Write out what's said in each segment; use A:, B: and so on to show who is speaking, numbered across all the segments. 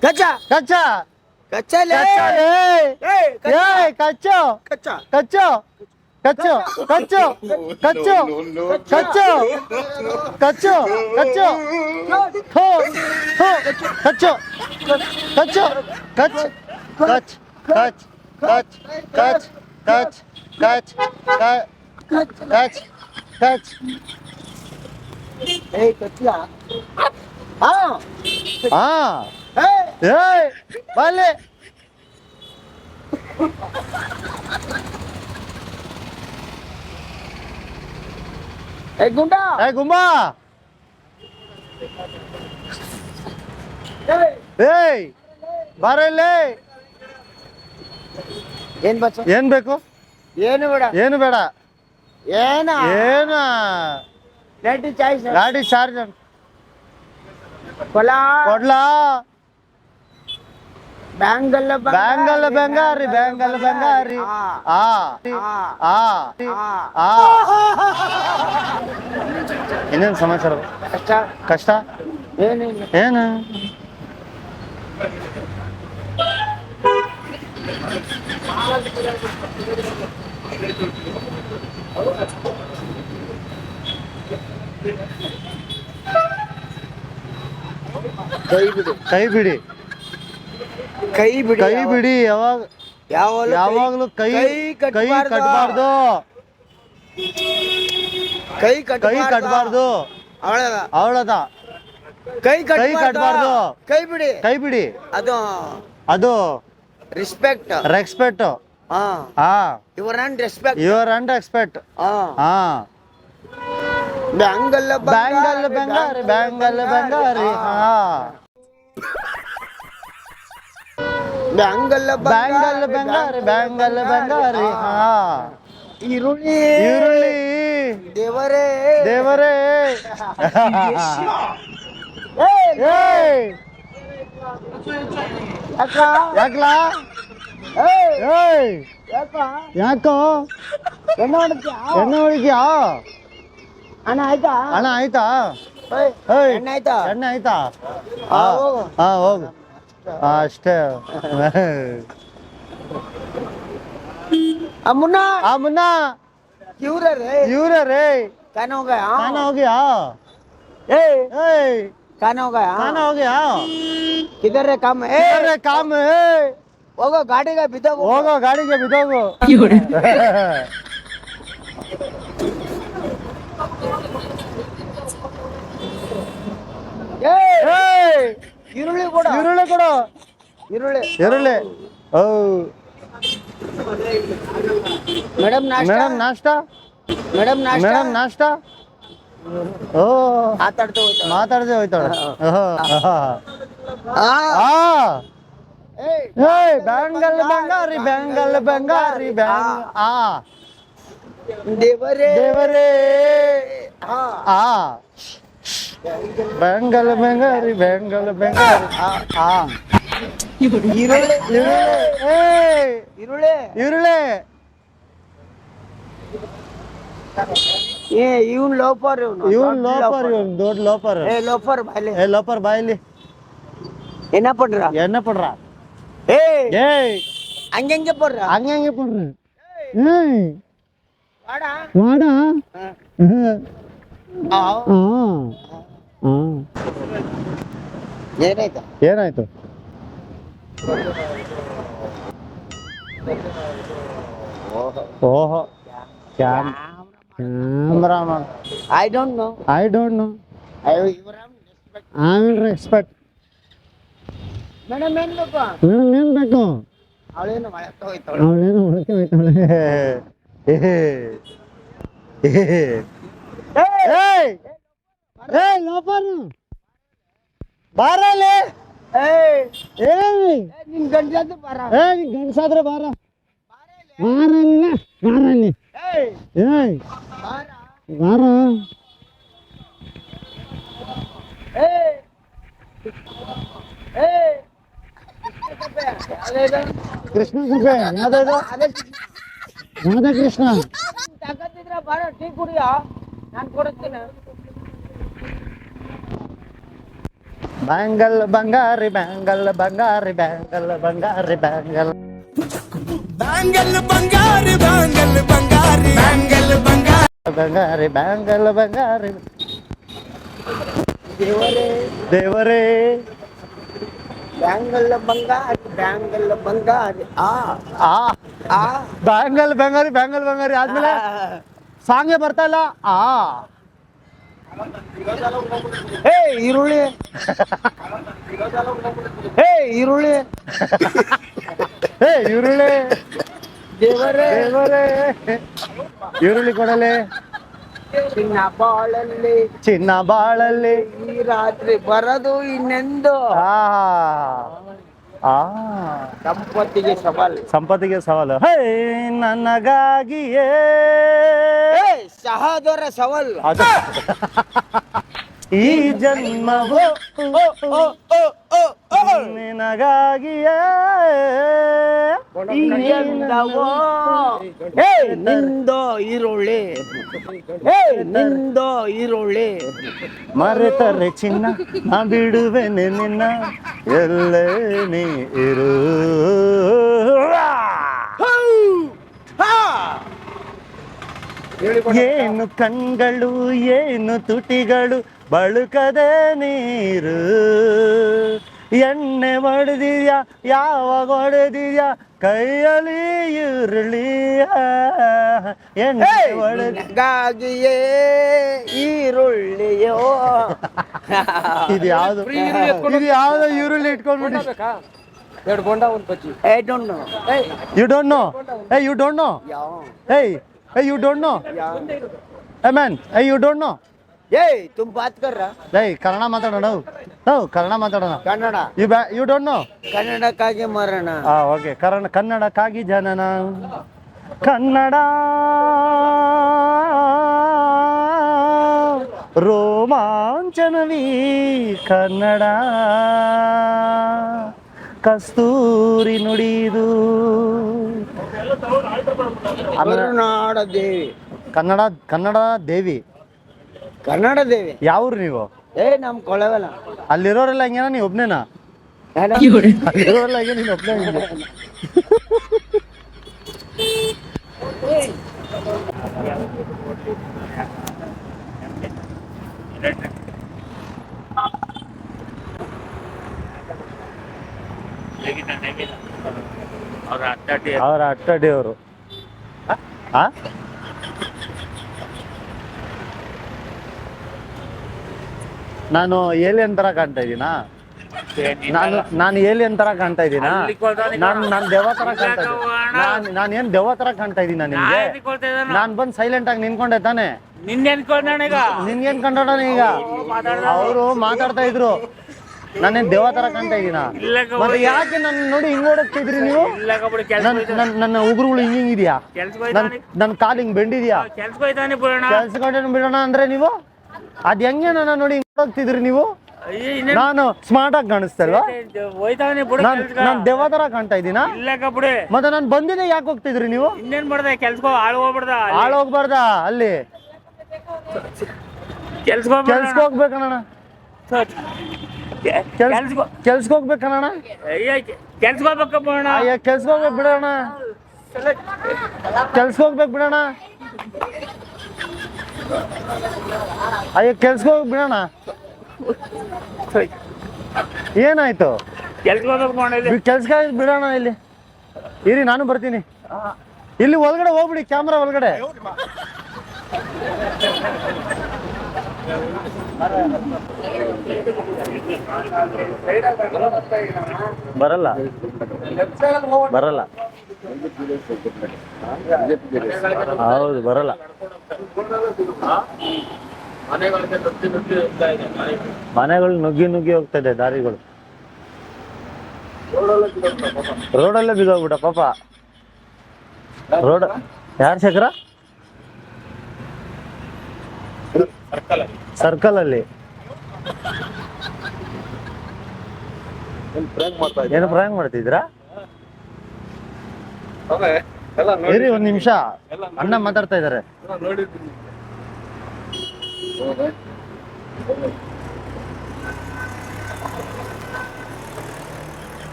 A: 가짜 가짜 가짜래 가짜래 에이 가짜 야 가짜 가짜 가짜 가짜 가짜 가짜 가짜
B: 가짜
A: 가짜 토토 가짜
B: 가짜 가짜
A: 가짜
B: 가짜
A: 가짜 가짜
B: 가짜 가짜
A: 가짜
B: 에이 가짜 아아 에이
A: ಬಲ್ಲಿ
B: ಏ ಗುಂಡ
A: ಏ ಗುಂಬಾ
B: ಏಯ್
A: ಏಯ್ ಬರಲ್ಲಿ
B: ಏನ್ ಬಚ್ಚ
A: ಏನ್ ಬೇಕು
B: ಏನು ಬೇಡ
A: ಏನು ಬೇಡ
B: ಏನ
A: ಏನ
B: ಲೇಟಿ ಚಾಯ್ಸ್
A: ಗಾಡಿ ಚಾರ್ಜ್
B: ಕೊಲ
A: ಕೊಡ್ಲಾ
B: ಬ್ಯಾಂಗಲ್
A: ಬಂಗಾರಿ ಬೆಂಗಾರಿ ಬ್ಯಾಂಗಲ್ ಬೆಂಗಾರಿ. ಆ ಆ ಆ. ಇನ್ನೇನು ಸಮಾಚಾರ?
B: ಕಷ್ಟ.
A: ಕಷ್ಟ?
B: ಏನಿಲ್ಲ.
A: ಏನು?
B: ಕೈ ಬಿಡಿ
A: ಕೈ ಬಿಡಿ.
B: ಕೈ ಬಿಡಿ
A: ಕೈ ಬಿಡಿ ಯಾವಾಗ
B: ಯಾವಾಗಲೂ
A: ಯಾವಾಗ್ಲೂ ಕೈ ಕೈ.
B: ಕಟ್ಬಾರ್ದು. ಕೈ
A: ಕೈ
B: ಕಟ್ಬಾರ್ದು. ಅವಳದ.
A: ಅವಳದ.
B: ಕೈ
A: ಕೈ
B: ಕಟ್ಬಾರ್ದು. ಕೈ ಬಿಡಿ.
A: ಕೈ ಬಿಡಿ.
B: ಅದು
A: ಅದು
B: ರೆಸ್ಪೆಕ್ಟ್
A: ರೆಸ್ಪೆಕ್ಟ್
B: ಹಾ.
A: ಹಾ.
B: ಇವರ್ and respect
A: your and expect
B: ಹಾ.
A: ಹಾ.
B: ಬ್ಯಾಂಗಲ್
A: ಬ್ಯಾಂಗಲ್ ಬೆಂಗಾರಿ. ಬ್ಯಾಂಗಲ್ ಬೆಂಗಾರಿ. ಹಾ.
B: ಬ್ಯಾಂಗಲ್
A: ಬ್ಯಾಂಗಲ್ ಬೆಂಗಾರಿ ಬ್ಯಾಂಗಲ್ ಬೆಂಗಾರಿ. ಹಾ.
B: ಈರುಳ್ಳಿ.
A: ಈರುಳ್ಳಿ.
B: ದೇವರೇ.
A: ದೇವರೇ? ಯಾಕ್ಲಾ?
B: ಯಾಕ? ಎಣ್ಣೆ ಹೊಡಿತ್ಯಾ?
A: ಎಣ್ಣೆ ಹೊಡಿದ್ಯಾ
B: ಅಣ್ಣ ಆಯ್ತಾ?
A: ಹಣ ಆಯ್ತಾ?
B: ಎಣ್ಣೆ ಆಯ್ತಾ?
A: ಎಣ್ಣೆ ಆಯ್ತಾ?
B: ಹಾ ಹೋಗು.
A: Ha işte. अमुना ಅಮ್ಮನ
B: क्यों
A: रह रहे
B: ಇವ್ರ ರೇ
A: कान
B: हो गया
A: ಖಾನ हाँ ಹೋಗಿ ए
B: ಏಯ್
A: कान
B: हो गया
A: ಖಾನ हाँ ಹೋಗಿ
B: किधर रे काम ए
A: ಅರೆ ಕಾಮ ಏಯ್
B: ಹೋಗೋ ಗಾಡಿ ಬಿದ್ದೋ
A: ಹೋಗೋ ಗಾಡಿಗೆ ಬಿದ್ದೋಗು
B: ए
A: ಏಯ್
B: ಈರುಳ್ಳಿ ಕೂಡ.
A: ಈರುಳ್ಳಿ ಕೂಡ.
B: ಈರುಳ್ಳಿ.
A: ಈರುಳ್ಳಿ. ಓ.
B: ಮೇಡಮ್ ನಾಷ್ಟ?
A: ಮೇಡಮ್ ನಾಷ್ಟ?
B: ಮೇಡಮ್ ನಾಷ್ಟ?
A: ಮೇಡಮ್ ನಾಷ್ಟ? ಓ.
B: ಮಾತಾಡ್ತಾ ಹೋಯ್ತಾ
A: ಮಾತಾಡದೆ ಹೋಯ್ತಾ ಓಹೋ,
B: ಆ, ಏಯ್.
A: ಬ್ಯಾಂಗಲ್ ಬಂಗಾರಿ ಬ್ಯಾಂಗಲ್ ಬಂಗಾರಿ ಬ್ಯಾಂಗ್ ಆ.
B: ದೇವರೇ.
A: ದೇವರೇ.
B: ಆ,
A: பெங்கல
B: பெங்காரி
A: பெங்கல பெங்காரி
B: ஆ
A: இருளே
B: ಏ ಇವನ್ ಲೋಪರ್ ಇವನು
A: ಲೋಪರ್ ಇವನ್ ದೊಡ್ಡ ಲೋಪರ್
B: ಏ ಲೋಪರ್ ಬಾಯ್ಲಿ
A: ಏ ಲೋಪರ್ ಬಾಯ್ಲಿ
B: என்ன பண்றா?
A: என்ன பண்றா?
B: ஏய்.
A: ஏய். அங்க எங்க
B: போறா
A: அங்க எங்க
B: ಏನಾಯ್ತಾ?
A: ಏನಾಯ್ತು? ಓಹೋ. Cam cameraman
B: I don't know
A: I don't know
B: I ಇವರ
A: ಐ ವಿಲ್ ರೆಸ್ಪೆಕ್ಟ್
B: ಮೇಡಮ್ ಏನ್ ಬೇಕು?
A: ಮೇಡಮ್ ಏನ್ ಬೇಕು?
B: ಅವಳೇನು ಮಳತ್ತ ಹೋಯ್ತಾಳೆ
A: ಅವಳೇನೋ ಹೊರಕೆ ಹೋಯ್ತಾಳೆ ಏಯ್! ए लोपर बारा
B: ले।
A: ए।
B: ए निम गंजा
A: तो बारा ए गंसादर बारा
B: बारा
A: ले।
B: बारा
A: ले।
B: ए। ए बारा
A: ए। ए। तो।
B: कृष्ण
A: तो? तो।
B: कृष्ण कृष्ण कृष्ण कृष्ण कृष्ण कृष्ण
A: कृष्ण कृष्ण? कृष्ण कृष्ण कृष्ण कृष्ण कृष्ण कृष्ण
B: कृष्ण कृष्ण कृष्ण
A: ಬ್ಯಾಂಗಲ್ ಬಂಗಾರಿ ಬ್ಯಾಂಗಲ್ ಬಂಗಾರಿ ಬ್ಯಾಂಗಲ್ ಬಂಗಾರಿ ಬ್ಯಾಂಗಲ್
C: ಬ್ಯಾಂಗಲ್ ಬಂಗಾರಿ ಬ್ಯಾಂಗಲ್ ಬಂಗಾರಿ ಬ್ಯಾಂಗಲ್ ಬಂಗಾರಿ
A: ಬಂಗಾರಿ ಬ್ಯಾಂಗಲ್ ಬಂಗಾರಿ
B: ದೇವರೇ
A: ದೇವರೇ
B: ಬ್ಯಾಂಗಲ್ ಬಂಗಾರಿ ಬ್ಯಾಂಗಲ್ ಬಂಗಾರಿ ಆ
A: ಆ
B: ಆ
A: ಬ್ಯಾಂಗಲ್ ಬಂಗಾರಿ ಬ್ಯಾಂಗಲ್ ಬಂಗಾರಿ ಆದ್ಮೇಲೆ ಸಾಂಗೆ ಬರ್ತಾ ಇಲ್ಲ? ಆ.
B: ಹೇ ಈರುಳ್ಳಿ. ಹೇ ಈರುಳ್ಳಿ.
A: ಹೇ ಈರುಳ್ಳಿ. ಈರುಳ್ಳಿ ಕೊಡಲೆ.
B: ಚಿನ್ನ ಬಾಳಲ್ಲಿ.
A: ಚಿನ್ನ ಬಾಳಲ್ಲಿ.
B: ಈ ರಾತ್ರಿ ಬರದು ಇನ್ನೆಂದು?
A: ಆ
B: ಸಂಪತ್ತಿಗೆ ಸವಾಲು.
A: ಸಂಪತ್ತಿಗೆ ಸವಾಲು. ಹೇ ನನಗಾಗಿಯೇ.
B: ಸಹೋದರ ಸವಾಲು.
A: ಅದು. ಈ ಜನ್ಮವೋ ನಿನಗಾಗಿಯೇ
B: ನಿಂದೋ ಈರುಳ್ಳಿ. ನಿಂದೋ ಈರುಳ್ಳಿ.
A: ಮರೆತರೆ ಚಿನ್ನ ನಾ ಬಿಡುವೆನೆ ನಿನ್ನ. ಎಲ್ಲ ನೀ ಇರು. ಏನು ಕಣ್ಗಳು ಏನು ತುಟಿಗಳು ಬಳುಕದೆ ನೀರು. ಎಣ್ಣೆ ಹೊಡೆದಿದ್ಯಾ ಯಾವಾಗ ಹೊಡೆದಿದ್ಯಾ ಕೈಯಲ್ಲಿ ಈರುಳ್ಳಿ. ಎಣ್ಣೆ
B: ಹೊಡೆದಾಗಿಯೇ ಈರುಳ್ಳಿಯೋ?
A: ಇದು ಯಾವ್ದು? ಇದು ಯಾವ್ದು ಈರುಳ್ಳಿ ಇಟ್ಕೊಂಡ್ಬಿಟ್ಟು
D: ಎರಡು ಬೋಂಡ ಒಂದು bajji.
B: I don't know
A: you don't know ಏ ಯು ಡೋಂಟ್ ನೋ ಏಯ್ ಏ ಯು ಡೋಂಟ್ ನೋ ಏ ಮ್ಯಾನ್ ಏ ಯು ಡೋಂಟ್ ನೋ
B: ಏಯ್ ತುಮ್ ಬಾತ್ ಕರ್ರ
A: ಏಯ್ ಕನ್ನಡ ಮಾತಾಡೋಣ ನಾವು ಕನ್ನಡ ಮಾತಾಡೋಣ
B: ಕನ್ನಡ
A: ಯು ಬ್ಯಾ ಯು ಡೋಂಟ್ ನೋ
B: ಕನ್ನಡಕ್ಕಾಗಿ ಮರಣ
A: ಆ ಓಕೆ ಕನ್ನಡ ಕನ್ನಡಕ್ಕಾಗಿ ಜನನ ಕನ್ನಡ ರೋಮಾಂಚನವೀ ಕನ್ನಡ ಕಸ್ತೂರಿ ನುಡಿದು
B: ಕರುನಾಡ ದೇವಿ
A: ಕನ್ನಡ ಕನ್ನಡ ದೇವಿ.
B: ಕನ್ನಡ ದೇವಿ.
A: ಯಾವ್ರು ನೀವು?
B: ಏ ನಮ್ ಕೊಳವಲ್ಲ
A: ಅಲ್ಲಿರೋರೆಲ್ಲ ಹಂಗೇನ ನೀವು ಒಬ್ನೇನಾ? ಅಲ್ಲಿರೋರೆಲ್ಲ ಹಂಗೆ ನೀನು ಒಬ್ನೇ ಹಿಂಗೆ? ಅವರ ಅಟ್ಟಡಿ ಅವರು ನಾನು ಏಲಿಯನ್ ತರ ಕಾಣ್ತಾ ಇದ್ದೀನಾ? ನಾನು ನಾನು ಏಲಿಯನ್ ತರ ಕಾಣ್ತಾ ಇದ್ದೀನಾ? ನಾನು ನಾನು ದೆವ್ವ ತರ ಕಾಣ್ತಾ ಇದ್ದೀನಿ. ನಾನು ನಾನು ಏನ್ ದೆವ್ವ ತರ ಕಾಣ್ತಾ ನಾನು ನಿಮ್ಗೆ? ನಾನ್ ಬಂದ್ ಸೈಲೆಂಟ್ ಆಗಿ ನಿನ್ಕೊಂಡೆ ತಾನೆ.
D: ನಿನ್ಗೆ?
A: ನಿನ್ಗೇನ್ ಕಂಡೋಣ ಈಗ ಅವರು ಮಾತಾಡ್ತಾ ಇದ್ರು. ನಾನೇನ್ ದೇವತರ ತರ ಕಾಣ್ತಾ
D: ಇದೀನಾ?
A: ಮತ್ತೆ ಯಾಕೆ ನನ್ನ ನೋಡಿ ಹಿಂಗ್ ಓಡಕ್ತಿದ್ರಿ ನೀವು?
D: ಇಲ್ಲ ಕಬಡ್ಡಿ ಕೆಲ್ಸ
A: ನನ್ ನನ್- ನನ್ನ ಉಗುರುಗಳು ಹಿಂಗ್ ಹಿಂಗ್ ಇದೆಯಾ?
D: ಕೆಲ್ಸಕ್ಕೆ
A: ನನ್ ನನ್ ಕಾಲ್ ಹಿಂಗ್ ಬೆಂಡಿದ್ಯಾ?
D: ಕೆಲ್ಸಕ್ಕೆ ಹೋಯ್ತಾನೆ ಬಿಡೋಣ
A: ಅಂದ್ರೆ ನೀವು? ಅದ್ ಹೆಂಗೆ ನನ್ನ ನೋಡಿ ಹಿಂಗ್ ಓಡಕ್ತಿದ್ರಿ ನೀವು?
D: ಅಯ್ಯೋ, ಇನ್ನೇನ್
A: ನಾನು ಸ್ಮಾರ್ಟ್ ಆಗಿ ಕಾಣಿಸ್ತಲ್ವಾ
D: ಹೋಯ್ತಾನೆ ಬಿಡು
A: ನಾನ್
D: ಕೆಲ್ಸಕ್ಕ.
A: ನಾನ್ ದೆವ್ವ ತರ ಕಾಣ್ತಾ
D: ಇಲ್ಲ ಕಬಡ್ಡಿ.
A: ಮತ್ತೆ ನಾನು ಬಂದಿದ್ದೆ ಯಾಕೆ ಹೋಗ್ತಿದ್ರಿ ನೀವು?
D: ಇನ್ನೇನ್ ಮಾಡ್ದೆ? ಕೆಲ್ಸಕ್ಕೆ ಆಳು ಹೋಗ್ಬಿಡ್ದ
A: ಹೋಗ್ಬಾರ್ದ? ಅಲ್ಲಿ.
D: ಕೆಲ್ಸಕ್ಕೆ
A: ಕೆಲ್ಸಕ್ಕೆ ಹೋಗ್ಬೇಕಣ್ಣ. ಕೆಲ್ಸ ಕೆಲ್ಸಕ್ಕೆ ಹೋಗ್ಬೇಕಣ್ಣ
D: ಕೆಲ್ಸಕ್ಕೆ ಹೋಗ್ಬೇಕಪ್ಪ ಅಣ್ಣ
A: ಅಯ್ಯ ಕೆಲ್ಸಕ್ಕೆ ಹೋಗ್ಬೇಕು ಬಿಡೋಣ. ಕೆಲ್ಸಕ್ಕೆ ಹೋಗ್ಬೇಕು ಬಿಡೋಣ. ಅಯ್ಯ ಕೆಲ್ಸಕ್ಕೆ ಹೋಗಿ ಬಿಡೋಣ. ಏನಾಯ್ತು?
D: ಹೋಗ್ಬೇಕು
A: ಕೆಲ್ಸಕ್ಕೆ ಬಿಡೋಣ ಇಲ್ಲಿ. ಇರಿ ನಾನು ಬರ್ತೀನಿ. ಇಲ್ಲಿ ಒಳಗಡೆ ಹೋಗ್ಬಿಡಿ ಕ್ಯಾಮ್ರಾ ಒಳಗಡೆ. ಬರಲ್ಲ. ಬರಲ್ಲ. ಹೌದು, ಬರಲ್ಲ. ಮನೆಗಳು ನುಗ್ಗಿ ನುಗ್ಗಿ ಹೋಗ್ತಾ ಇದೆ ದಾರಿಗಳು. ರೋಡಲ್ಲೇ ಬಿದ್ದೋಗ್ಬಿಟ್ಟ ಪಾಪ. ರೋಡ್ ಯಾರ ಶೇಖರ? ಸರ್ಕಲ್ ಅಲ್ಲಿ. ಏನು ಪ್ರಾಂಗ್ ಮಾಡ್ತಿದ್ರಾ ಇರಿ ಒಂದ್ ನಿಮಿಷ. ಅಣ್ಣ ಮಾತಾಡ್ತಾ ಇದಾರೆ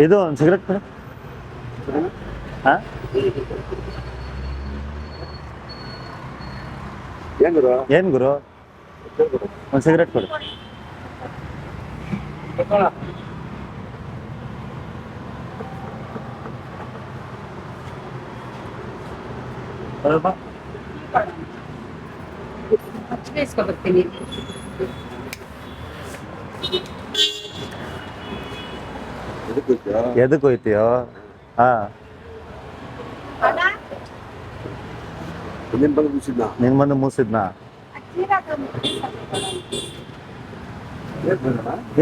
A: ಇದು ಒಂದು ಸಿಗರೆಟ್ ಕೊಡು ಹಾ? ಏನ್ ಗುರು? ಒಂದು ಸಿಗರೆಟ್ ಕೊಡು ಸ್ವಲ್ಪ
E: ಬೇಯಿಸ್ಕೊಬರ್ತೀನಿ
A: ಎದಕ್ ಹೋಯ್ತೀಯೋ ಹಾ ನಿನ್ ಬಂದು ಮೂಸಿದ್ನಾ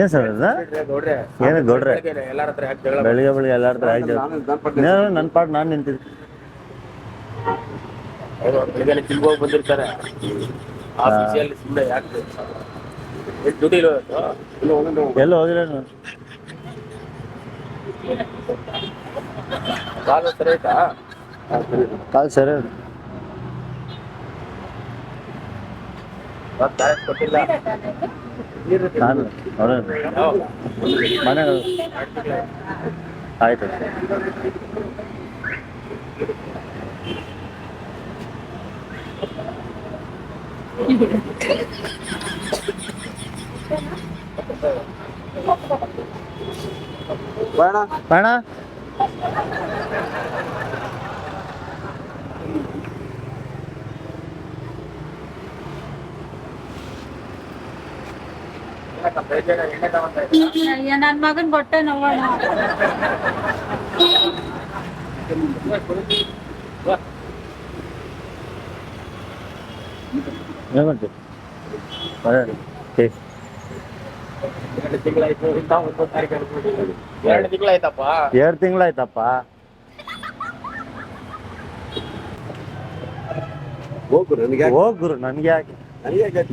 A: ಏನ್ ಸರ್ ಏನ ಏನು ಗೌಡ್ರೆ?
D: ಎಲ್ಲಾರ ಯಾಕೆ ಜಗಳ
A: ಬೆಳಿಗ್ಗೆ ಬೆಳಿಗ್ಗೆ ಎಲ್ಲಾರ ಹತ್ರ ಆಯ್ತು ನನ್ನ ಪಾಟ್ ನಾನು ನಿಂತಿದ್ದೆ
D: ಅವರು ಬೆಳಿಗ್ಗೆ ತಿಳ್ಕೋಗಿ ಬಂದಿರ್ತಾರೆ. ಆಫೀಸಿಯಲ್ಲಿ ಸುಮ್ಮನೆ ಯಾಕೆ? ಡ್ಯೂಟಿ
A: ಎಲ್ಲ ಹೋಗಿರೇನು?
D: ಕಾಲು ಸರಿ ಆಯ್ತಾ
A: ಕಾಲ್ ಸರಿ
D: ಮತ್ತೆ ಆಯ್ತು ಕೊಟ್ಟಿಲ್ಲ
A: ನಾನು ನೋಡೋಣ ಮನೆ ಆಯ್ತು ಬೇಡ
D: ಎಣ್ಣೆ ತಗೊಂತ ಇದ್ದ?
E: ಅಯ್ಯ ನನ್ ಮಗನ್ ಹೊಟ್ಟೆ ನೋವೋಣ
A: ಏನು ಮಾಡ್ತೀವಿ ಬರೋಣ. ಏ,
D: ಎರಡು ತಿಂಗಳಾಯ್ತು ಇಂಥ ಒಂದು ತಾರೀಕು. ಎರಡು ತಿಂಗಳಾಯ್ತಪ್ಪ?
A: ಎರಡು ತಿಂಗಳಾಯ್ತಪ್ಪ.
C: ಹೋಗ್ರು ನನಗೆ
A: ಹೋಗ್ ಗುರು ನನ್ಗೆ ಯಾಕೆ?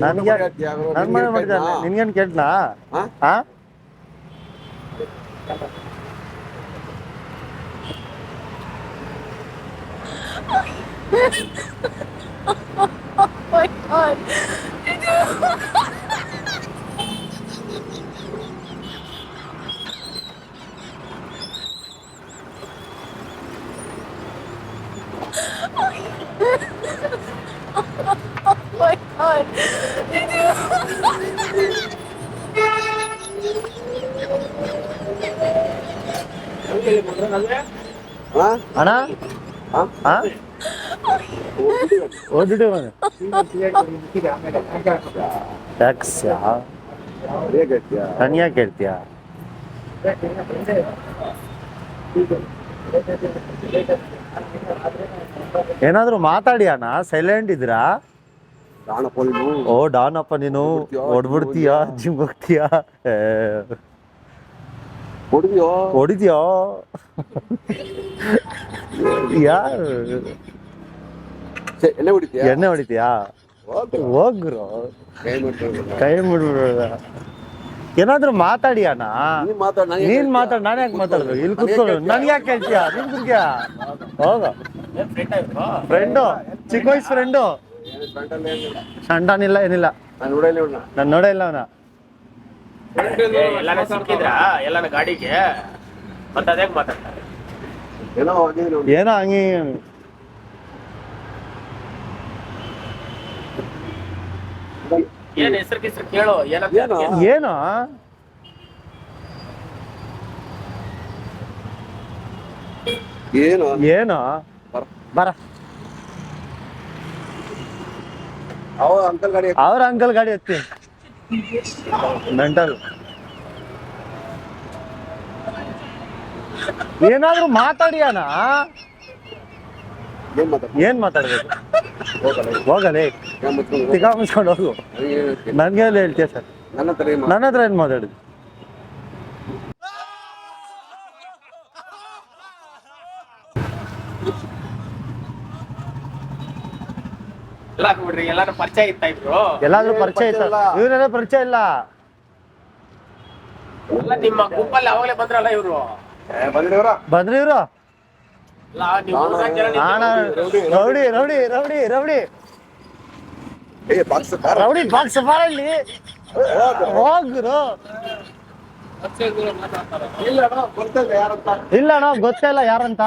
A: ನನ್ಗೆ ನನ್ ಮನೆ ಮಾಡಿದ ನಿನ್ಗೇನ್ ಕೇಳ್ನಾ
C: ಹಾ?
A: ಹಾ? ಅಣ್ಣ? ಹಾ? ಓದಿಟ್ಟು ಟ್ಯಾಕ್ಸ್ ನನ್ ಯಾಕೆ ಹೇಳ್ತೀಯ? ಏನಾದ್ರು ಮಾತಾಡಿ ಅಣ್ಣ ಸೈಲೆಂಟ್ ಇದ್ರಾ ಓ ಡಾನಪ್ಪ ನೀನು ಹೊಡ್ಬಿಡ್ತೀಯಾ ಜಿಮ್ ಹೋಗ್ತೀಯಾ? ಏ,
C: ಹೊಡೆದಿಯೋ
A: ಯಾರು?
C: ಎಣ್ಣೆ ಹೊಡಿತೀಯ?
A: ಎಣ್ಣೆ ಹೊಡಿತೀಯಾ? ಹೋಗ್ರು. ಕೈ ಮುಡ್ಬಿಡ ಏನಾದ್ರು ಮಾತಾಡಿ ಅಣ್ಣ?
C: ನೀನ್ ಮಾತಾಡ್
A: ನೀನ್ ಮಾತಾಡ್ ನಾನು ಯಾಕೆ ಮಾತಾಡ್ಬೇಕು ಇಲ್ಲಿ ಯಾಕೆ ಕೇಳ್ತೀಯ ನೀನ್ ಕುತ್ಕ್ಯಾ ಹೋಗ. ಫ್ರೆಂಡು ಚಿಕ್ಕ ವಯಸ್ಸು ಫ್ರೆಂಡು ಸಣ್ಣನಿಲ್ಲ ಏನಿಲ್ಲ.
C: ನಾನು
A: ನೋಡೇ ಇಲ್ಲ ಅವನ.
D: ಎಲ್ಲಾನ ಸಿಕ್ಕಿದ್ರ? ಎಲ್ಲಾನ ಗಾಡಿಗೆ? ಮತ್ತೆ ಅದೇ ಮಾತಾಡ್ತಾರೆ?
C: ಏನೋ
A: ಏನೋ ಹಂಗೆ
D: ಏನ್ ಹೆಸರು ಗಿಸ್ರು ಕೇಳು
C: ಏನು?
A: ಏನು?
C: ಏನು?
A: ಏನು?
C: ಬರ.
A: ಬರ
C: ಅವ ಅಂಕಲ್ ಗಾಡಿ
A: ಅವ್ರ ಅಂಕಲ್ ಗಾಡಿ ಎತ್ತಿ. ಮೆಂಟಲ್ ಏನಾದ್ರೂ ಮಾತಾಡಿ ಅಣ್ಣ
C: ಏನ್
A: ಮಾತಾಡ್ಬೇಕು? ಹೋಗಲೇ. ತಿಕ್ಕ ಮುಚ್ಕೊಂಡು ಹೋಗು. ನನ್ಗೆ ಹೇಳ್ತೀಯ ಸರ್?
C: ನನ್ನ ಹತ್ರ ಏನ್
A: ನನ್ನ ಹತ್ರ ಏನ್ ಮಾತಾಡಿದ್ವಿ
D: ಬಿಡ್ರಿ ಎಲ್ಲಾರು ಪರಿಚಯ ಇತ್ತ ಇಬ್ರು?
A: ಎಲ್ಲಾದ್ರೂ ಪರಿಚಯ ಇತ್ತ? ಇವ್ರೆಲ್ಲ ಪರಿಚಯ ಇಲ್ಲ.
D: ಎಲ್ಲ ನಿಮ್ಮ ಗುಂಪಲ್ಲಿ ಅವಾಗಲೇ ಬಂದ್ರಲ್ಲ ಇವ್ರು?
A: ಬಂದ್ರಿ ಇವ್ರು? Rowdy rowdy rowdy rowdy. Rowdy box ಬಾರಲ್ಲಿ. ಹೋಗ್ರು.
C: ಇಲ್ಲ
A: ಅಣ್ಣ ಗೊತ್ತೇ ಇಲ್ಲ ಯಾರಂತ.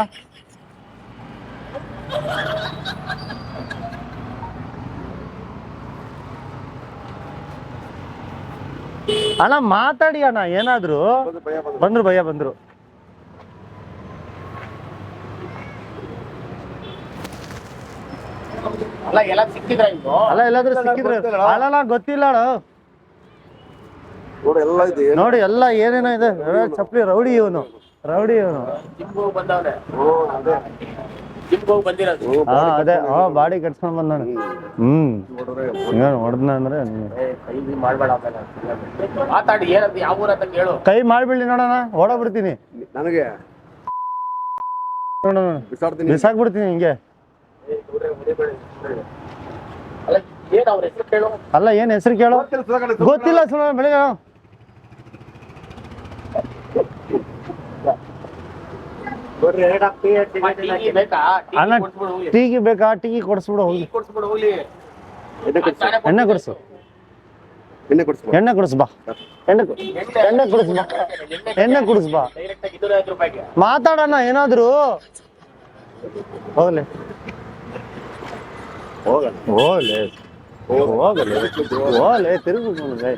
A: ಅಣ್ಣ ಮಾತಾಡಿ ಅಣ್ಣ ಏನಾದ್ರು? ಬಂದ್ರು ಭಯ ಬಂದ್ರು.
D: ಅಲ್ಲ ಎಲ್ಲ ಸಿಕ್ಕಿದ್ರ ಇವ್ರು?
A: ಅಲ್ಲ ಎಲ್ಲಾದ್ರೂ ಸಿಕ್ಕಿದ್ರೆ ಅಲ್ಲಲ್ಲ ಗೊತ್ತಿಲ್ಲ ಅಣ್ಣ.
C: ನೋಡಿ ಎಲ್ಲ ಇದೆ
A: ನೋಡಿ ಎಲ್ಲ ಏನೇನೋ ಇದೆ. ಚಪ್ಪಲಿ ರೌಡಿ ಇವನು. ರೌಡಿ ಇವನು.
D: ಹೋಗಿ
C: ಅದೇ
D: ಹೋಗಿ
A: ಹಾ ಹಾ ಬಾಡಿ ಕಟ್ಸ್ಕೊಂಡ್ ಬಂದಾನ ಹ್ಮ್. ಹೊಡೆದ್ನ ಅಂದ್ರೆ
D: ಕೈ ಗಿೈ ಮಾಡ್ಬೇಡ ಆಮೇಲೆ. ಮಾತಾಡಿ ಏನಂತ ಯಾವ ಊರ ಅಂತ ಕೇಳು.
A: ಕೈ ಮಾಡ್ಬಿಡ್ಲಿ ನೋಡೋಣ ಓಡಾಬಿಡ್ತೀನಿ
C: ನನಗೆ?
A: ಬಿಸಾಕ್ಬಿಡ್ತೀನಿ ಹಿಂಗೆ.
D: ಅಲ್ಲ ಏನ್ ಅವ್ರ ಹೆಸರು ಕೇಳು?
A: ಅಲ್ಲ ಏನ್ ಹೆಸರು ಕೇಳು?
C: ಗೊತ್ತಿಲ್ಲ ಸುಧಾಕರ್ ಹೆಸ್ರು.
A: ಗೊತ್ತಿಲ್ಲ ಸುಮ್ಮನೆ ಬೆಳಿಗ್ಗೆ ಅಣ್ಣ. ಟೀಗೆ ಬೇಕಾ? ಟೀಗಿ ಕೊಡಿಸ್ಬಿಡು ಹೋಗ್ಲಿ.
C: ಎಣ್ಣೆ ಕೊಡ್ಸು.
A: ಎಣ್ಣೆ ಕೊಡಿಸು.
C: ಎಣ್ಣೆ ಕೊಡ್ಸು
A: ಬಾ. ಎಣ್ಣೆ ಎಣ್ಣೆ ಕುಡಿಸ್. ಬಾ. ಎಣ್ಣೆ ಕುಡಿಸ್. ಬಾ.
D: ಡೈರೆಕ್ಟ್ ಆಗಿ ರೂಪಾಯಿಗೆ.
A: ಮಾತಾಡೋಣ ಏನಾದ್ರು? ಹೋಗ್ಲಿ.
C: ಹೋಗಲ್ಲ
A: ಹೋಗ್ಲಿ. ಹೋಗಲಿ ಹೋಗ್ಲಿ ತಿರುಗು ನೋಡ್ಲೆ.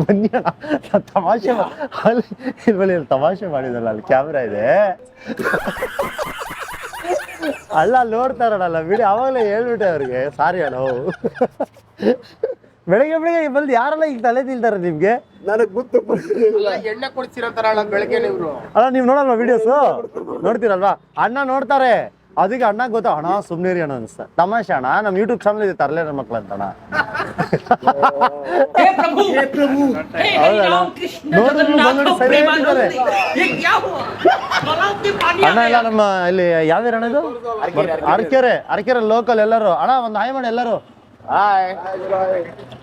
A: ಬನ್ನಿ ಅಣ್ಣ ನಾನ್ ತಮಾಷೆ ಮಾ- ಅಲ್ಲಿ ಇಲ್ಲಿ ಇಲ್ಲಿ ತಮಾಷೆ ಮಾಡಿದಲ್ಲ ಅಲ್ಲಿ ಕ್ಯಾಮ್ರಾ ಇದೆ ಅಲ್ಲ ಅಲ್ಲಿ ನೋಡ್ತಾರಲ್ಲ ಬಿಡಿ ಅವಾಗಲೇ ಹೇಳ್ಬಿಟ್ಟೆ ಅವ್ರಿಗೆ ಸಾರಿ ಅಣ್ಣ ಬೆಳಗ್ಗೆ ಬೆಳಗ್ಗೆ ಬಂದು ಯಾರೆಲ್ಲ ಈಗ ತಲೆ ತಿಂತಾರೆ ನಿಮ್ಗೆ
C: ನನಗೆ ಗೊತ್ತು
D: ಅಲ್ಲ, ಎಣ್ಣೆ ಕೊಡ್ಸಿರಂತಾರಲ್ಲ ಬೆಳಗ್ಗೆ ಇವ್ರು
A: ಅಲ್ಲ ನೀವು ನೋಡಲ್ವಾ ವಿಡಿಯೋಸ್ ನೋಡ್ತೀರಲ್ವಾ ಅಣ್ಣ ನೋಡ್ತಾರೆ ಅದಕ್ಕೆ ಅಣ್ಣ ಗೊತ್ತಾ? ಅಣ್ಣ ಸುಮ್ನಿರಿ ಅಣ್ಣ ಅನ್ಸ್ತ. ತಮಾಷೆ ಅಣ್ಣ ನಮ್ ಯೂಟ್ಯೂಬ್ ಚಾನಲ್ ಇದೆ ತರಲೆ ನನ್ನ ಮಕ್ಳು ಅಂತ ಅಣ್ಣ. ಹೌದಣ್ಣ. ನೋಡಿದ್ರು ಬಂದ್ಬಿಟ್ಟು ಸರಿ ಅಣ್ಣ ಎಲ್ಲ ನಮ್ಮ ಇಲ್ಲಿ ಯಾವ್ಯಾರ ಅಣ್ಣ ಇದು? ಅರ್ಕೆರೆ ಅರ್ಕೆರೆ. ಲೋಕಲ್ ಎಲ್ಲರೂ. ಅಣ್ಣ ಒಂದು ಹಾಯ್ ಮಾಡಿ ಎಲ್ಲರೂ.
D: ಹಾಯ್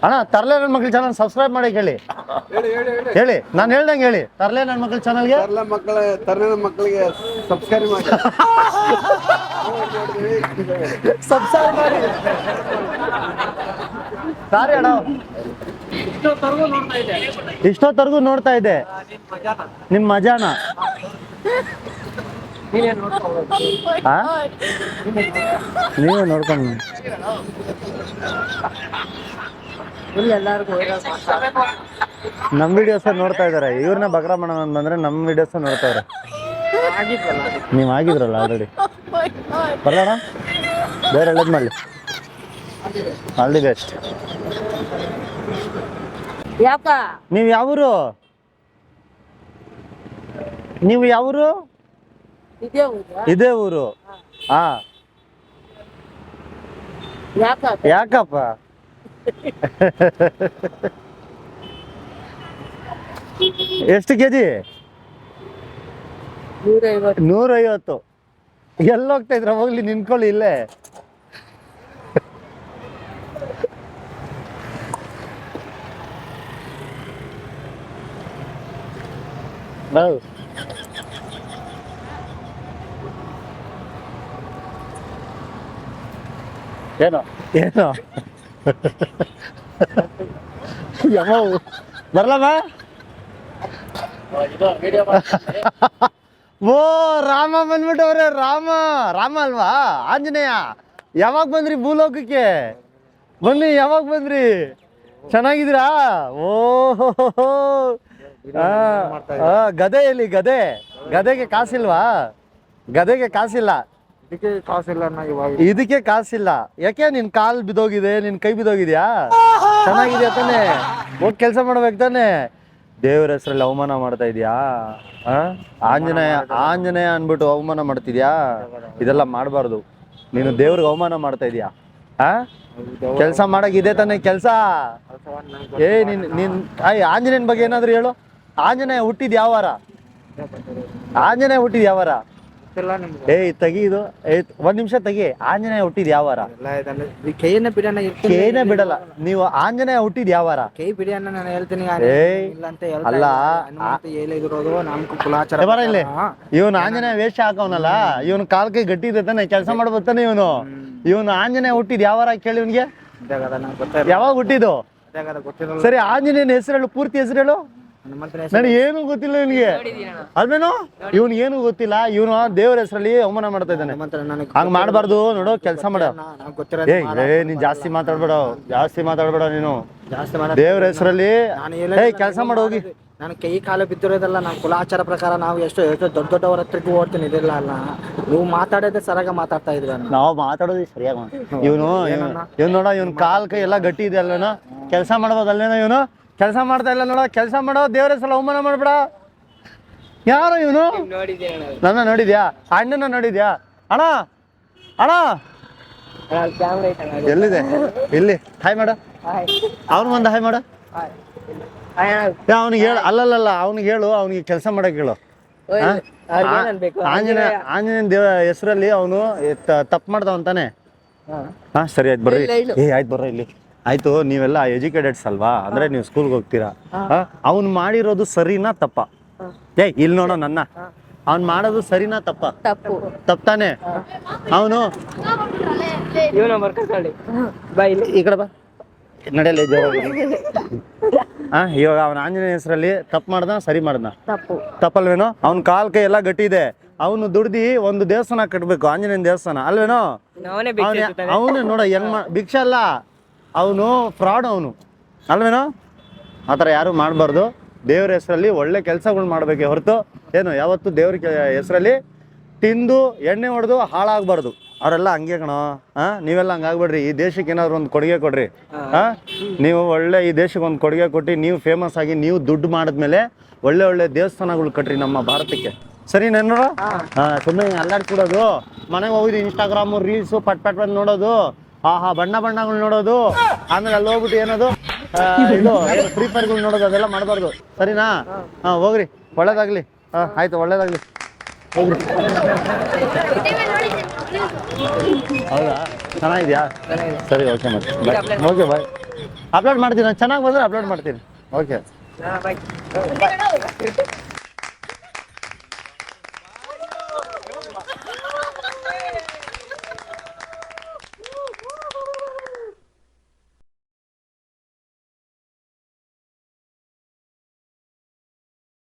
A: ಅಣ್ಣ ತರ್ಲೆ ನನ್ನ ಮಕ್ಳು ಚಾನಲ್ ಸಬ್ಸ್ಕ್ರೈಬ್ ಮಾಡಿ ಹೇಳಿ
C: ಹೇಳಿ
A: ನಾನು ಹೇಳ್ದಂಗೆ ಹೇಳಿ. ತರ್ಲೆ ನನ್ನ ಮಕ್ಳು ಚಾನಲ್ಗೆ
C: ತರ್ಲ ಮಕ್ಕಳ ನನ್ನ ಮಕ್ಕಳಿಗೆ ಸಬ್ಸ್ಕ್ರೈಬ್ ಮಾಡಿ.
A: ಸಬ್ಸ್ಕ್ರೈಬ್ ಮಾಡಿ. ಸಾರಿ ಅಣ್ಣ. ಇಷ್ಟೊತ್ತರೆಗೂ ನೋಡ್ತಾ ಇದ್ದೆ. ನಿಮ್ಮ ಮಜಾನ? ಆ? ನೀವೇ ನೋಡ್ಕೊಂಡು ನಮ್ ವಿಡಿಯೋಸ್ ನೋಡ್ತಾ ಇದಾರೆ. ಇವ್ರನ್ನ ಬಗ್ರಾಮಣ ಬಂದ್ರೆ ನಮ್ ವಿಡಿಯೋಸ್ ನೋಡ್ತಾ ಇದಾರೆ. ನೀವ್ ಆಗಿದ್ರಲ್ಲ ಆಲ್ರೆಡಿ ಬರೋಣ ಬೇರೆ ಒಳ್ಳೇದ್ ಮಾಡ್ಲಿ. ಆಲ್ ದಿ ಬೆಸ್ಟ್
E: ಯಾಕ?
A: ನೀವು ಯಾವೂರು? ನೀವು ಯಾವೂರು?
E: ಇದೇ ಊರ
A: ಹಾ
E: ಯಾಕ
A: ಯಾಕಪ್ಪ? ಎಷ್ಟು ಕೆಜಿ?
E: ನೂರೈವತ್ತು.
A: ಎಲ್ಲ ಹೋಗ್ತಾ ಇದ್ರ? ಹೋಗ್ಲಿ ನಿನ್ಕೊಳ್ಳಿ ಇಲ್ಲೇ. ಹೌದು. ಏನೋ? ಏನೋ? ಯಮ್ಮ ಬರ್ಲಮ್ಮ? ಓ, ರಾಮ ಬಂದ್ಬಿಟ್ಟವ್ರೆ, ರಾಮ ರಾಮ ಅಲ್ವಾ? ಆಂಜನೇಯ, ಯಾವಾಗ ಬಂದ್ರಿ ಭೂಲೋಕಕ್ಕೆ? ಬನ್ನಿ, ಯಾವಾಗ ಬಂದ್ರಿ? ಚೆನ್ನಾಗಿದ್ದೀರಾ? ಓ ಗದೆ ಎಲ್ಲಿ ಗದೆ, ಗದೆಗೆ ಕಾಸಿಲ್ವಾ? ಗದೆಗೆ ಕಾಸಿಲ್ಲ.
D: ಇದಕ್ಕೆ ಕಾಸಿಲ್ಲ ಇವಾಗ.
A: ಇದಕ್ಕೆ ಕಾಸಿಲ್ಲ. ಯಾಕೆ ನಿನ್ ಕಾಲ್ ಬಿದೋಗಿದೆ ನಿನ್ ಕೈ ಬಿದೋಗಿದ್ಯಾ ಚೆನ್ನಾಗಿದ್ಯಾ ತಾನೆ? ಹೋಗಿ ಕೆಲಸ ಮಾಡ್ಬೇಕು ತಾನೆ? ದೇವ್ರ ಹೆಸರಲ್ಲಿ ಅವಮಾನ ಮಾಡ್ತಾ ಇದೀಯಾ? ಆ? ಆಂಜನೇಯ ಆಂಜನೇಯ ಅನ್ಬಿಟ್ಟು ಅವಮಾನ ಮಾಡ್ತಿದ್ಯಾ? ಇದೆಲ್ಲ ಮಾಡಬಾರ್ದು. ನೀನು ದೇವ್ರಿಗೆ ಅವಮಾನ ಮಾಡ್ತಾ ಇದೀಯಾ? ಆ? ಕೆಲಸ ಮಾಡಕ್ ಇದೆ ತಾನೆ ಕೆಲಸ? ಏ, ನಿನ್ ನಿನ್ ಆಯ್ ಆಂಜನೇಯನ ಬಗ್ಗೆ ಏನಾದ್ರು ಹೇಳು. ಆಂಜನೇಯ ಹುಟ್ಟಿದ್ ಯಾವ ವಾರ? ಆಂಜನೇಯ ಹುಟ್ಟಿದ್ ಯಾವ ವಾರ? ಏಯ್ ತೆಗಿ ಇದು. ಒಂದ್ ನಿಮಿಷ ತೆಗಿ. ಆಂಜನೇಯ ಹುಟ್ಟಿದ್ ಯಾವ ವಾರ?
D: ಎಲ್ಲ ಇದನ್ನ ಈ ಕೈಯನ್ನ ಬಿಡಿ ಅಣ್ಣ
A: ಬಿಡಲ್ಲ. ನೀವು ಆಂಜನೇಯ ಹುಟ್ಟಿದ್ ಯಾವ ವಾರ?
D: ಕೈ ಬಿಡಿ ಅಣ್ಣ ನಾನು ಹೇಳ್ತೀನಿ
A: ಏ
D: ಇಲ್ಲ ಅಂತ ಹೇಳ್ತಾ
A: ಅಲ್ಲ,
D: ಇಲ್ಲ. ಹನುಮಂತ ಹೇಳಿರೋದು ನಮ್ಗೆ ಕುಲಾಚಾರ
A: ಏ, ಬರ ಇಲ್ಲಿ. ಇವನು ಆಂಜನೇಯ ವೇಷ ಹಾಕವನಲ್ಲ? ಇವನ್ ಕಾಲ್ ಕೈ ಗಟ್ಟಿ ಇದೆ ತಾನೆ ಕೆಲಸ ಮಾಡ್ಬೋತಾನೆ ಇವನು? ಇವನು ಆಂಜನೇಯ ಹುಟ್ಟಿದ್ ಯಾವಾರ ಕೇಳಿ ಇವನ್ಗೆ?
D: ನಂಗೆ
A: ಯಾವಾಗ ಹುಟ್ಟಿದ್ದು?
D: ಗೊತ್ತಿರಲ್ಲ.
A: ಸರಿ ಆಂಜನೇಯನ ಹೆಸರೇಳು ಪೂರ್ತಿ ಹೆಸರು
D: ಹನುಮಂತನ
A: ನನಗೆ ಏನು ಗೊತ್ತಿಲ್ಲ ಇವನಿಗೆ. ಅಲ್ವೇನು? ಇವನ್ ಏನು ಗೊತ್ತಿಲ್ಲ ಇವನು ದೇವ್ರ ಹೆಸರಲ್ಲಿ ಅವಮಾನ ಮಾಡ್ತಾ ಇದ್ದಾನೆ.
D: ಮಾತ್ರ ನನಗೆ
A: ಹಂಗ್ ಮಾಡಬಾರ್ದು ನೋಡು ಕೆಲಸ ಮಾಡ. ಏ ನೀನ್ ಜಾಸ್ತಿ ಮಾತಾಡ್ಬೇಡ ಜಾಸ್ತಿ ಮಾತಾಡ್ಬೇಡ ನೀನು.
D: ಜಾಸ್ತಿ
A: ದೇವ್ರ ಹೆಸರಲ್ಲಿ ಏ ಕೆಲಸ ಮಾಡು ಹೋಗಿ.
D: ನಾನು ಕೈ ಕಾಲು ಬಿದ್ದಿರೋದಲ್ಲ ನಾನು ಕುಲಾಚಾರ ಪ್ರಕಾರ ನಾವು ಎಷ್ಟು ಎಷ್ಟು ದೊಡ್ಡ ದೊಡ್ಡವರ ಹತ್ರಕ್ಕೆ ಓಡ್ತೀನಿ ಇದಿಲ್ಲ ಅಲ್ಲ. ನೀವು ಮಾತಾಡೋದೇ ಸರಾಗ ಮಾತಾಡ್ತಾ ಇದ್ರ
A: ನಾವು ಮಾತಾಡೋದು ಸರಿಯಾಗಿ ಇವನು ಇವ್ ನೋಡ ಇವನ್ ಕಾಲ್ ಕೈ ಎಲ್ಲ ಗಟ್ಟಿ ಇದೆ ಅಲ್ಲೇನೋ? ಕೆಲಸ ಮಾಡ್ಬೋದಲ್ಲೇನ ಇವನು? ಕೆಲಸ ಮಾಡ್ತಾ ಇಲ್ಲ ನೋಡ ಕೆಲಸ ಮಾಡೋ ದೇವ್ರ ಸಲ ಅವಮಾನ ಮಾಡ್ಬೇಡ. ಯಾರು ಇವನು? ನನ್ನ ನೋಡಿದ್ಯಾ? ಅಣ್ಣನ ನೋಡಿದ್ಯಾ? ಅಣ್ಣ ಅಣ್ಣ. ಎಲ್ಲಿದೆ? ಇಲ್ಲಿ ಹಾಯ್ ಮಾಡ. ಅವ್ನು ಒಂದು ಹಾಯ್ ಮಾಡ. ಅವ್ನಿಗೆ ಹೇಳು ಅಲ್ಲಲ್ಲ ಅವ್ನಿಗೆ ಹೇಳು ಅವ್ನಿಗೆ ಕೆಲಸ ಮಾಡಕ್ ಹೇಳು? ಆಂಜನೇಯ ಆಂಜನೇಯ ದೇವ ಹೆಸರಲ್ಲಿ ಅವನು ತಪ್ಪು ಮಾಡ್ದವಂತಾನೆ ಹಾ. ಸರಿ ಆಯ್ತು ಬರ್ರಿ. ಏ ಆಯ್ತು ಬರ್ರಿ ಇಲ್ಲಿ. ಆಯ್ತು ನೀವೆಲ್ಲ ಎಜುಕೇಟೆಡ್ಸ್ ಅಲ್ವಾ? ಅಂದ್ರೆ ನೀವು ಸ್ಕೂಲ್ಗೆ ಹೋಗ್ತೀರಾ? ಅವ್ನು ಮಾಡಿರೋದು ಸರಿನಾ ತಪ್ಪ? ಏ ಇಲ್ಲಿ ನೋಡೋ ನನ್ನ. ಅವ್ನ್ ಮಾಡೋದು ಸರಿನಾ ತಪ್ಪ?
E: ತಪ್ಪು.
A: ತಪ್ಪಾನೆ ಅವನು? ಈ ಕಡೆ ಬಾ. ನಡೆಯಲ್ಲ ಇವಾಗ ಅವನ ಆಂಜನೇಯ ಹೆಸರಲ್ಲಿ ತಪ್ಪು ಮಾಡ್ದ ಸರಿ ಮಾಡ್ದ?
E: ತಪ್ಪು.
A: ತಪ್ಪಲ್ವೇನೋ? ಅವ್ನ ಕಾಲ್ ಕೈ ಎಲ್ಲ ಗಟ್ಟಿ ಇದೆ. ಅವನು ದುಡ್ದಿ ಒಂದು ದೇವಸ್ಥಾನ ಕಟ್ಬೇಕು ಆಂಜನೇಯನ ದೇವಸ್ಥಾನ. ಅಲ್ವೇನೋ? ಅವನು ನೋಡ ಹೆಂಗ್ ಮಾ ಭಿಕ್ಷೆ ಅಲ್ಲ. ಅವನು ಫ್ರಾಡ್ ಅವನು. ಅಲ್ವೇನೋ? ಆ ಥರ ಯಾರು ಮಾಡಬಾರ್ದು. ದೇವ್ರ ಹೆಸರಲ್ಲಿ ಒಳ್ಳೆ ಕೆಲಸಗಳು ಮಾಡಬೇಕೆ ಹೊರತು ಏನು ಯಾವತ್ತು ದೇವ್ರ ಹೆಸರಲ್ಲಿ ತಿಂದು ಎಣ್ಣೆ ಹೊಡೆದು ಹಾಳಾಗಬಾರ್ದು. ಅವರೆಲ್ಲ ಹಂಗೆ ಕಣೋ ಹಾ ನೀವೆಲ್ಲ ಹಂಗಾಗ್ಬೇಡ್ರಿ ಈ ದೇಶಕ್ಕೆ ಏನಾದ್ರು ಒಂದು ಕೊಡುಗೆ ಕೊಡ್ರಿ. ಹಾ ನೀವು ಒಳ್ಳೆ ಈ ದೇಶಕ್ಕೆ ಒಂದು ಕೊಡುಗೆ ಕೊಟ್ಟು ನೀವು ಫೇಮಸ್ ಆಗಿ ನೀವು ದುಡ್ಡು ಮಾಡಿದ್ಮೇಲೆ ಒಳ್ಳೆ ಒಳ್ಳೆ ದೇವಸ್ಥಾನಗಳು ಕಟ್ರಿ ನಮ್ಮ ಭಾರತಕ್ಕೆ. ಸರಿ ನೆನ್ರ? ಹಾ. ಸುಮ್ಮನೆ ಅಲ್ಲಾಡ್ಕೊಡೋದು ಮನೆಗೆ ಹೋಗಿದ್ದು ಇನ್ಸ್ಟಾಗ್ರಾಮು ರೀಲ್ಸು ಪಟ್ ಪಟ್ ಬಂದು ನೋಡೋದು. ಆಹಾ, ಬಣ್ಣ ಬಣ್ಣಗಳು ನೋಡೋದು. ಆಮೇಲೆ ಅಲ್ಲಿ ಹೋಗ್ಬಿಟ್ಟು ಏನದು? ಇದು ಫ್ರೀ ಫೈರ್ಗಳು ನೋಡೋದು, ಅದೆಲ್ಲ ಮಾಡಬಾರ್ದು. ಸರಿನಾ? ಹಾ, ಹೋಗ್ರಿ. ಒಳ್ಳೇದಾಗ್ಲಿ. ಹಾ, ಆಯ್ತು, ಒಳ್ಳೇದಾಗ್ಲಿ. ಹೋಗ್ರಿ. ಹೌದಾ? ಚೆನ್ನಾಗಿದ್ಯಾ? ಸರಿ ಓಕೆ ಮತ್ತೆ. ಓಕೆ ಬಾಯ್ ಅಪ್ಲೋಡ್ ಮಾಡ್ತೀನಿ. ನಾನು ಚೆನ್ನಾಗಿ ಬಂದರೆ ಅಪ್ಲೋಡ್ ಮಾಡ್ತೀನಿ. ಓಕೆ